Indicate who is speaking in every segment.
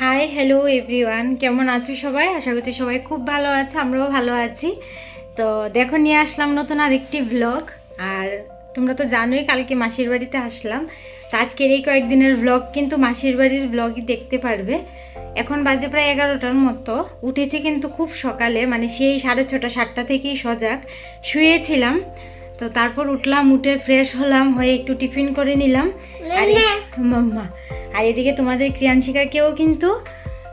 Speaker 1: Hi hello everyone কেমন আছো সবাই? আশা করছি সবাই খুব ভালো আছো আমরাও ভালো আছি। তো দেখো নিয়ে আসলাম নতুন আরেকটি ভ্লগ আর তোমরা তো জানোই কালকে মাসির বাড়িতে আসলাম। তো আজকের এই কয়েকদিনের ভ্লগ কিন্তু মাসির বাড়ির ব্লগই দেখতে পারবে। এখন বাজে প্রায় এগারোটার মতো। উঠেছে কিন্তু খুব সকালে মানে সেই সাড়ে ছটা সাতটা থেকেই সজাগ। শুয়েছিলাম তো তারপর উঠলাম উঠে ফ্রেশ হলাম হয়ে একটু টিফিন করে নিলাম। আর মাম্মা আর এদিকে তোমাদের ক্রিয়াংশিকাকেও কিন্তু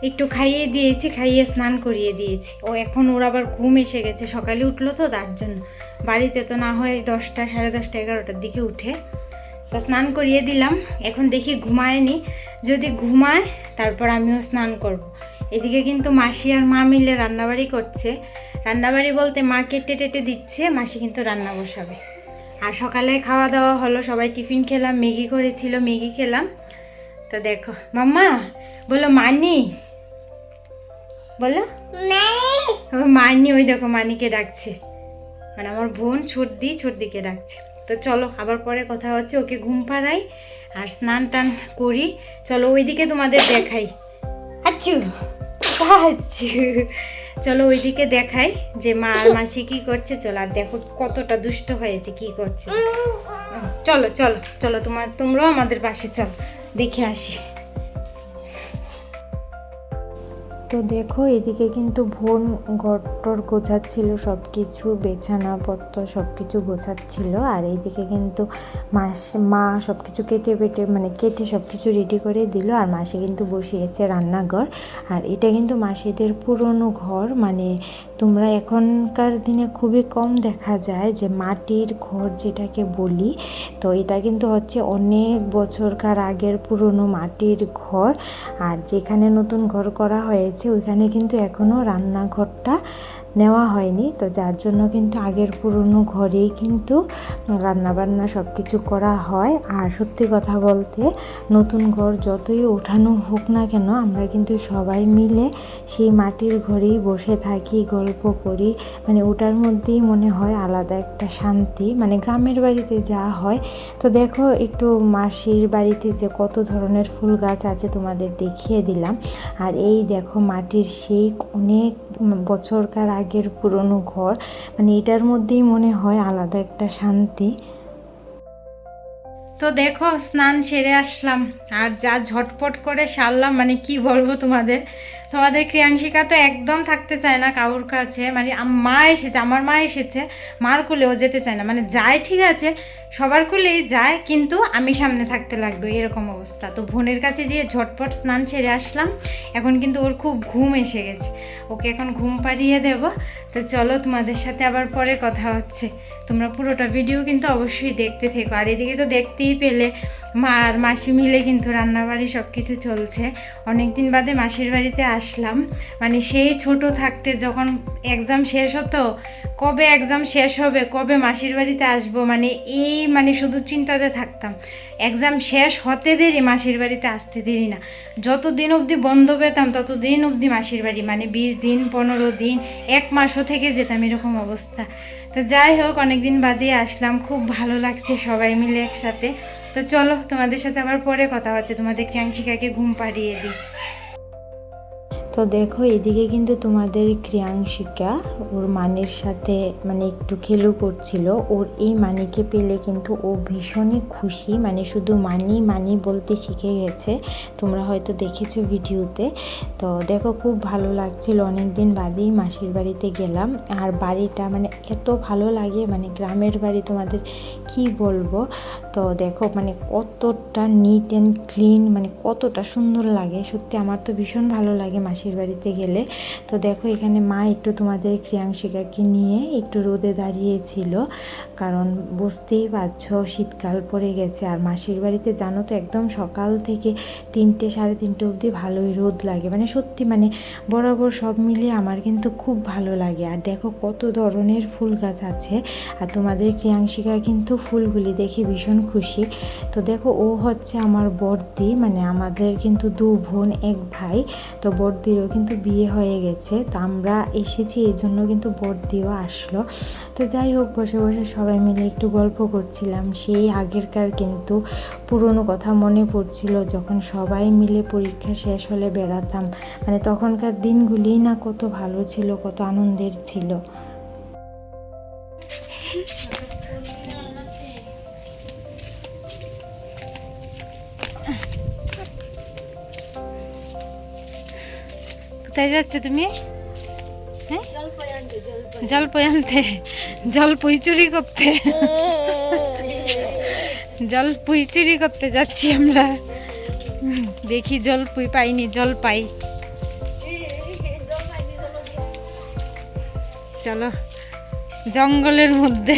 Speaker 1: একটু খাইয়ে দিয়েছি, খাইয়ে স্নান করিয়ে দিয়েছি। ও এখন ওর আবার ঘুম এসে গেছে, সকালে উঠল তো, তার জন্য। বাড়িতে তো না হয় দশটা, সাড়ে দশটা, এগারোটার দিকে উঠে। তো স্নান করিয়ে দিলাম, এখন দেখি ঘুমায়নি। যদি ঘুমায়, তারপর আমিও স্নান করব। এদিকে কিন্তু মাসি আর মা মিলে রান্নাবাড়ি করছে। রান্নাবাড়ি বলতে মা কেটে টেটে দিচ্ছে, মাসি কিন্তু রান্না বসাবে। আর সকালে খাওয়া দাওয়া হলো, সবাই টিফিন খেলাম, ম্যাগি করেছিল, ম্যাগি খেলাম। তো দেখো। মাম্মা বলো মানি। বলো। মানি। ওই দেখো মানিকে ডাকছে। মানে আমার বোন ছর্দি ছর্দিকে ডাকছে। তো চলো আবার পরে কথা হচ্ছে। ওকে ঘুম পাড়াই আর স্নান টান করি। চলো ওইদিকে তোমাদের দেখাই। আচ্ছু আচ্ছু। চলো ওইদিকে দেখাই যে মা আর মাসি কি করছে। চলো আর দেখো কতটা দুষ্ট হয়েছে কি করছে। চলো চলো চলো তোমার তোমরাও আমাদের পাশে চলো। দেখে আসি।
Speaker 2: তো দেখো, এদিকে কিন্তু বোন ঘরটর গোছাচ্ছিল সব কিছু বেছানাপত্র সব কিছু গোছাচ্ছিল, আর এইদিকে কিন্তু মাস, মা সব কিছু কেটে বেটে মানে কেটে সব কিছু রেডি করে দিল, আর মাসি কিন্তু বসিয়েছে রান্নাঘর। আর এটা কিন্তু মাসিদের পুরনো ঘর মানে তোমরা এখনকার দিনে খুবই কম দেখা যায় যে মাটির ঘর যেটাকে বলি, তো এটা কিন্তু হচ্ছে অনেক বছরকার আগের পুরনো মাটির ঘর। আর যেখানে নতুন ঘর করা হয়েছে, ওইখানে কিন্তু এখনও রান্নাঘরটা নেওয়া হয়নি। তো যার জন্য কিন্তু আগের পুরনো ঘরেই কিন্তু রান্নাবান্না সব কিছু করা হয়। আর সত্যি কথা বলতে, নতুন ঘর যতই ওঠানো হোক না কেন, আমরা কিন্তু সবাই মিলে সেই মাটির ঘরেই বসে থাকি, গল্প করি। মানে ওটার মধ্যেই মনে হয় আলাদা একটা শান্তি। মানে গ্রামের বাড়িতে যা হয়। তো দেখো, একটু মাসির বাড়িতে যে কত ধরনের ফুল গাছ আছে তোমাদের দেখিয়ে দিলাম। আর এই দেখো মাটির সেই অনেক বছরকার আগের পুরনো ঘর। মানে এটার মধ্যেই মনে হয় আলাদা একটা শান্তি।
Speaker 1: তো দেখো, স্নান সেরে আসলাম। আর যা ঝটপট করে সারলাম মানে কি বলব তোমাদের? তোমাদের ক্রিয়াংশিকা তো একদম থাকতে চায় না কারোর কাছে। মানে মা এসেছে, আমার মা এসেছে, মার কোলেও যেতে চায় না। মানে যায় ঠিক আছে, সবার কোলেই যায়, কিন্তু আমি সামনে থাকতে লাগবে, এরকম অবস্থা। তো বোনের কাছে যেয়ে ঝটপট স্নান সেরে আসলাম, এখন কিন্তু ওর খুব ঘুম এসে গেছে। ওকে এখন ঘুম পাড়িয়ে দেব। তো চলো তোমাদের সাথে আবার পরে কথা হচ্ছে। তোমরা পুরোটা ভিডিও কিন্তু অবশ্যই দেখতে থেকো। আর এদিকে তো দেখতেই পেলে মা আর মাসি মিলে কিন্তু রান্নাবাড়ি সব কিছু চলছে। অনেক দিন বাদে মাসির বাড়িতে আসলাম। মানে সেই ছোট থাকতে যখন এক্সাম শেষ হতো, কবে এক্সাম শেষ হবে, কবে মাসির বাড়িতে আসব মানে এই মানে শুধু চিন্তাতে থাকতাম। এক্সাম শেষ হতে দেরি, মাসির বাড়িতে আসতে দেরি না। যত দিন অবধি বন্ধ পেতাম তত দিন অবধি মাসির বাড়ি মানে বিশ দিন, পনেরো দিন, এক মাসও থেকে যেতাম এরকম অবস্থা। তো যাই হোক, অনেকদিন বাদে আসলাম। খুব ভালো লাগছে সবাই মিলে একসাথে। তো চলো তোমাদের সাথে আবার পরে কথা হচ্ছে। তোমাদের ক্রিয়াংশিকাকে ঘুম পাড়িয়ে দিই।
Speaker 2: তো দেখো, এদিকে কিন্তু তোমাদের ক্রিয়াংশিকা, ওর মানের সাথে মানে একটু খেলু করছিল। ওর এই মানিকে পেলে কিন্তু ও ভীষণই খুশি মানে শুধু মানি মানি বলতে শিখে গেছে। তোমরা হয়তো দেখেছ ভিডিওতে। তো দেখো, খুব ভালো লাগছিল। অনেক দিন বাদেই মাসির বাড়িতে গেলাম। আর বাড়িটা মানে এত ভালো লাগে মানে গ্রামের বাড়ি তোমাদের কি বলব? তো দেখো মানে কতটা নিট অ্যান্ড ক্লিন মানে কতটা সুন্দর লাগে। সত্যি, আমার তো ভীষণ ভালো লাগে মাসির বাড়িতে গেলে। তো দেখো, এখানে মা একটু তোমাদের ক্রিয়াংশিকাকে নিয়ে একটু রোদে দাঁড়িয়েছিল। কারণ বুঝতেই পারছ, শীতকাল পড়ে গেছে। আর মাসির বাড়িতে জানো তো, একদম সকাল থেকে তিনটে, সাড়ে তিনটে অবধি ভালোই রোদ লাগে। মানে সত্যি মানে বরাবর সব মিলিয়ে আমার কিন্তু খুব ভালো লাগে। আর দেখো, কত ধরনের ফুল গাছ আছে। আর তোমাদের ক্রিয়াংশিকা কিন্তু ফুলগুলি দেখে ভীষণ খুশি। তো দেখো, ও হচ্ছে আমার বর্দি মানে আমাদের কিন্তু দু বোন, এক ভাই। তো বর্দি বৌদিরও কিন্তু বিয়ে হয়ে গেছে। তো আমরা এসেছি, এই জন্য কিন্তু বৌদিও আসলো। তো যাই হোক, বসে বসে সবাই মিলে একটু গল্প করছিলাম। সেই আগেরকার কিন্তু পুরনো কথা মনে পড়ছিল, যখন সবাই মিলে পরীক্ষা শেষ হলে বেড়াতাম। মানে তখনকার দিনগুলি না কত ভালো ছিল, কত আনন্দের ছিল।
Speaker 1: কোথায় যাচ্ছ তুমি হ্যাঁ জলপই আনতে জলপই চুরি করতে জলপুই চুরি করতে যাচ্ছি আমরা দেখি জল জলপুই পাইনি জল পাই চলো জঙ্গলের মধ্যে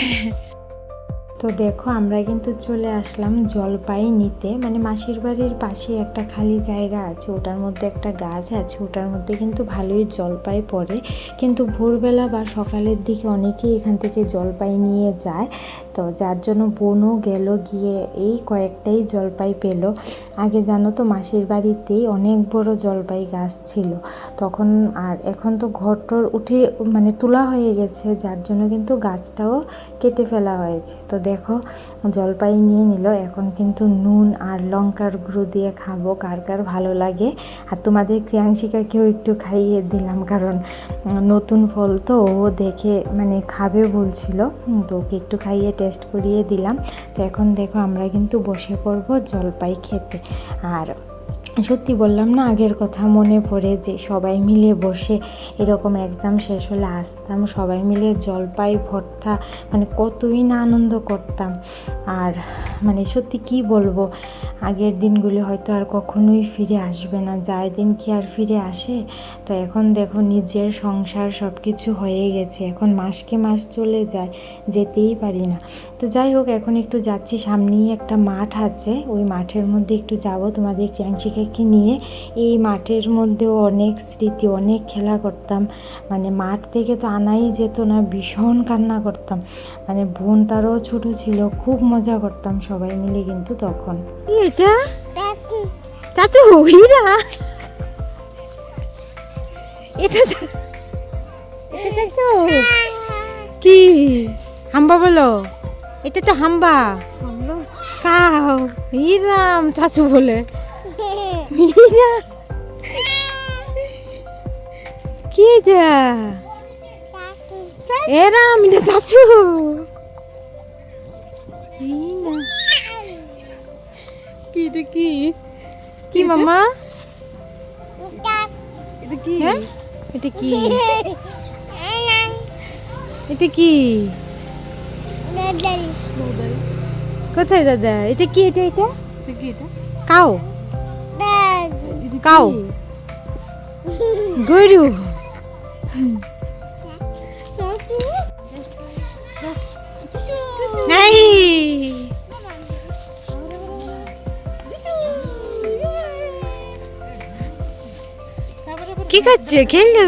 Speaker 2: তো দেখো, আমরা কিন্তু চলে আসলাম জলপাই নিতে মানে মাসির বাড়ির পাশে একটা খালি জায়গা আছে, ওটার মধ্যে একটা গাছ আছে, ওটার মধ্যে কিন্তু ভালোই জলপাই পড়ে। কিন্তু ভোরবেলা বা সকালের দিকে অনেকেই এখান থেকে জলপাই নিয়ে যায়। তো যার জন্য বোনও গেল, গিয়ে এই কয়েকটাই জলপাই পেল। আগে জানো তো মাসির বাড়িতেই অনেক বড় জলপাই গাছ ছিল। তখন আর এখন তো ঘরটর উঠে মানে তোলা হয়ে গেছে, যার জন্য কিন্তু গাছটাও কেটে ফেলা হয়েছে। তো দেখো, জলপাই নিয়ে নিল। এখন কিন্তু নুন আর লঙ্কার গুঁড়ো দিয়ে খাব, কার কার ভালো লাগে। আর তোমাদের ক্রিয়াংশিকাকেও একটু খাইয়ে দিলাম, কারণ নতুন ফল তো ও দেখে মানে খাবে বলছিল। তো ওকে একটু খাইয়ে টেস্ট করিয়ে দিলাম। তো এখন দেখো আমরা কিন্তু বসে পড়ব জলপাই খেতে। আর সত্যি বললাম না, আগের কথা মনে পড়ে যে সবাই মিলে বসে এরকম এক্সাম শেষ হলে আসতাম, সবাই মিলে জলপাই, ভর্তা মানে কতই না আনন্দ করতাম। আর মানে সত্যি কি বলব, আগের দিনগুলি হয়তো আর কখনোই ফিরে আসবে না, যায় দিন কি আর ফিরে আসে? তো এখন দেখো নিজের সংসার সব কিছু হয়ে গেছে, এখন মাসকে মাস চলে যায়, যেতেই পারি না। তো যাই হোক, এখন একটু যাচ্ছি, সামনেই একটা মাঠ আছে, ওই মাঠের মধ্যে একটু যাব, তোমাদের ক্রিয়াংশিকাকে নিয়ে এই মাঠের মধ্যেও অনেক স্মৃতি অনেক খেলা করতাম। মানে মাঠ থেকে তো আনাই যেত না ভীষণ কান্না করতাম। মানে বোন তারও ছোট ছিল খুব মজা করতাম সবাই মিলে কিন্তু তখন।
Speaker 1: এটা? চাচু। হীরা এটা এটা চাচু। কি? হাম্বা বলো। এটা তো হাম্বা। কাও হিরাম চাচু বলে। হীরা কি এটা এরাম এটা চাচু। এই কি এটা কি? কি মামা? এটা কি? হ্যাঁ? এটা কি? এটা কি? কোথায় দাদা? এটা কি এটা? এটা কি এটা? কাও। কাও। গরু। নাই কি করছে? খেলু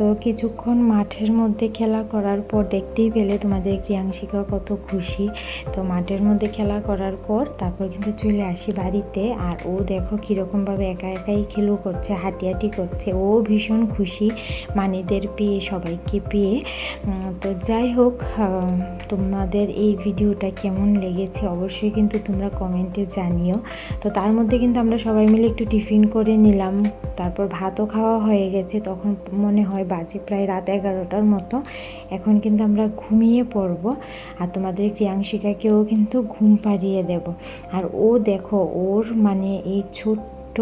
Speaker 2: তো কিছুক্ষণ মাঠের মধ্যে খেলা করার পর দেখতেই পেলে তোমাদের ক্রিয়াংশিকা কত খুশি। তো মাঠের মধ্যে খেলা করার পর তারপর কিন্তু চলে আসি বাড়িতে। আর ও দেখো কীরকমভাবে একা একাই খেলু করছে, হাঁটিহাঁটি করছে। ও ভীষণ খুশি, মানিদের পেয়ে, সবাইকে পেয়ে। তো যাই হোক তোমাদের এই ভিডিওটা কেমন লেগেছে অবশ্যই কিন্তু তোমরা কমেন্টে জানিও। তো তার মধ্যে কিন্তু আমরা সবাই মিলে একটু টিফিন করে নিলাম। তারপর ভাতও খাওয়া হয়ে গেছে, তখন মনে হয় বাজে প্রায় রাত এগারোটার মতো। এখন কিন্তু আমরা ঘুমিয়ে পড়ব আর তোমাদের ক্রিয়াংশিকাকেও কিন্তু ঘুম পাড়িয়ে দেব। আর ও দেখো, ওর মানে এই ছোট্ট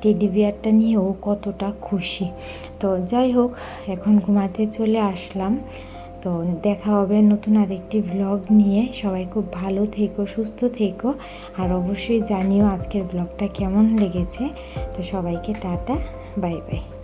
Speaker 2: টেডি বিয়ারটা নিয়ে ও কতটা খুশি। তো যাই হোক, এখন ঘুমাতে চলে আসলাম। তো দেখা হবে নতুন আরেকটি ব্লগ নিয়ে। সবাই খুব ভালো থেকো, সুস্থ থেকো। আর অবশ্যই জানিও আজকের ব্লগটা কেমন লেগেছে। তো সবাইকে টাটা, বাই বাই।